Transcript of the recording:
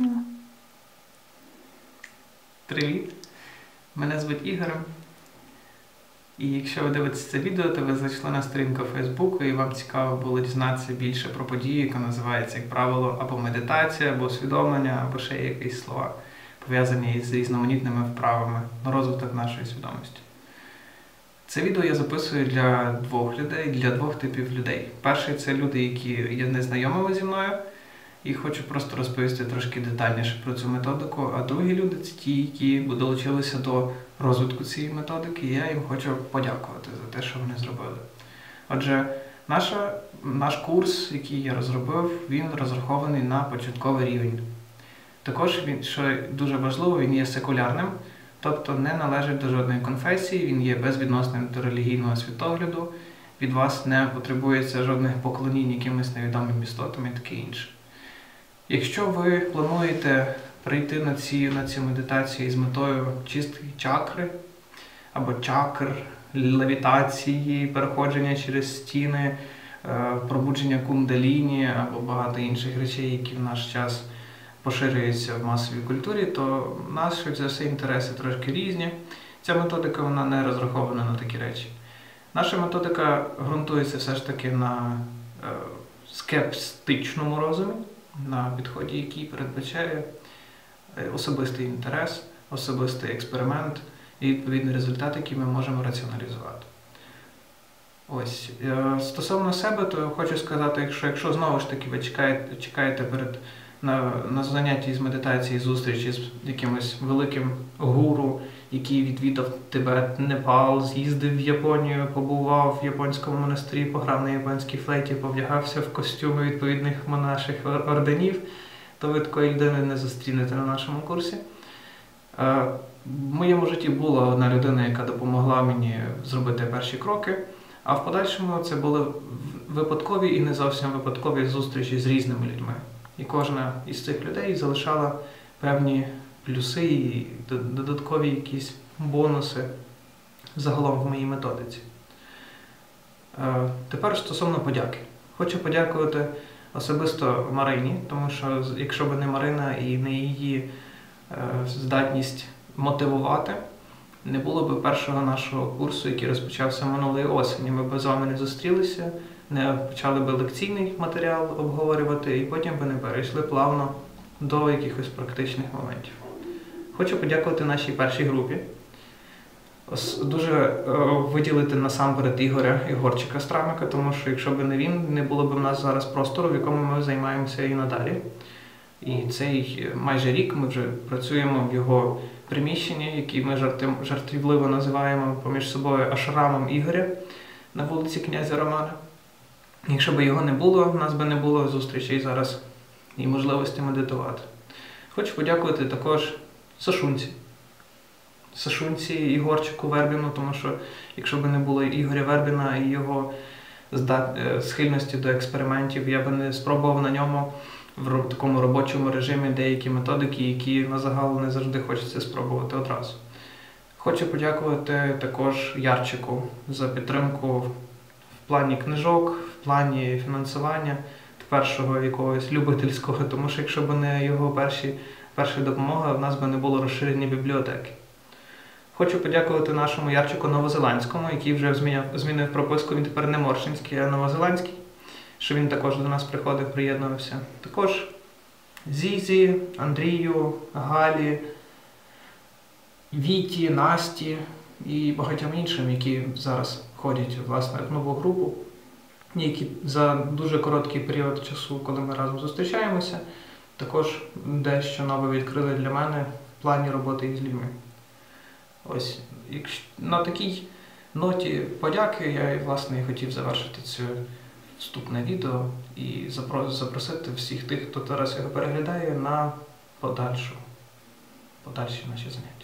вимкнула. Привіт! Мене звуть Ігорем. І якщо ви дивитесь це відео, то ви зайшли на сторінку Фейсбуку і вам цікаво було дізнатися більше про подію, яка називається, як правило, або медитація, або усвідомлення, або ще якісь слова, пов'язані з різноманітними вправами на розвиток нашої свідомості. Це відео я записую для двох людей, для двох типів людей. Перший це люди, які є незнайомими зі мною, і хочу просто розповісти трошки детальніше про цю методику. А другі люди це ті, які долучилися до розвитку цієї методики, і я їм хочу подякувати за те, що вони зробили. Отже, наша, наш курс, який я розробив, він розрахований на початковий рівень. Також він, що дуже важливо, він є секулярним, тобто не належить до жодної конфесії, він є безвідносним до релігійного світогляду, від вас не потребується жодних поклонінь якимось невідомим істотам і таке інше. Якщо ви плануєте прийти на ці, на ці медитації з метою чистки чакри або чакр, левітації, переходження через стіни, е, пробудження кундаліні або багато інших речей, які в наш час поширюються в масовій культурі, то наші за все інтереси трошки різні. Ця методика вона не розрахована на такі речі. Наша методика ґрунтується все ж таки на е, скептичному розумі, на підході, який передбачає е, особистий інтерес, особистий експеримент і відповідний результат, який ми можемо раціоналізувати. Ось. Е, Стосовно себе, то хочу сказати, якщо, якщо знову ж таки ви чекаєте, чекаєте перед на, на занятті з медитації, зустрічі з якимось великим гуру, який відвідав Тибет, Непал, з'їздив в Японію, побував в японському монастирі, пограв на японській флейті, повдягався в костюми відповідних монаших орденів, то ви такої людини не зустрінете на нашому курсі. Е, в моєму житті була одна людина, яка допомогла мені зробити перші кроки, а в подальшому це були випадкові і не зовсім випадкові зустрічі з різними людьми. І кожна із цих людей залишала певні плюси і додаткові якісь бонуси загалом в моїй методиці. Тепер стосовно подяки. Хочу подякувати особисто Марині, тому що якщо б не Марина і не її здатність мотивувати, не було б першого нашого курсу, який розпочався минулої осені. Ми б з вами не зустрілися почали би лекційний матеріал обговорювати, і потім не перейшли плавно до якихось практичних моментів. Хочу подякувати нашій першій групі. Дуже е, виділити насамперед Ігоря Ігорчика Страмика, тому що якщо б не він, не було б в нас зараз простору, в якому ми займаємося і надалі. І цей майже рік ми вже працюємо в його приміщенні, який ми жартівливо називаємо поміж собою Ашрамом Ігоря на вулиці князя Романа. Якщо б його не було, в нас би не було зустрічей зараз і можливості медитувати. Хочу подякувати також Сашунці. Сашунці Ігорчику Вербіну, тому що якщо б не було Ігоря Вербіна і його е, схильності до експериментів, я би не спробував на ньому в такому робочому режимі деякі методики, які на загал не завжди хочеться спробувати одразу. Хочу подякувати також Ярчику за підтримку плані книжок, в плані фінансування першого якогось любительського, тому що якщо б не його перші, перша допомога, в нас би не було розширені бібліотеки. Хочу подякувати нашому Ярчику Новозеландському, який вже змінив, змінив прописку, він тепер не Моршинський, а Новозеландський, що він також до нас приходив, приєднувався. Також Зізі, Андрію, Галі, Віті, Насті і багатьом іншим, які зараз ходять власне в нову групу, які за дуже короткий період часу, коли ми разом зустрічаємося, також дещо нове відкрили для мене в плані роботи із людьми. Ось на такій ноті подяки я власне хотів завершити це вступне відео і запросити всіх тих, хто зараз його переглядає, на подальшу, подальші наші заняття.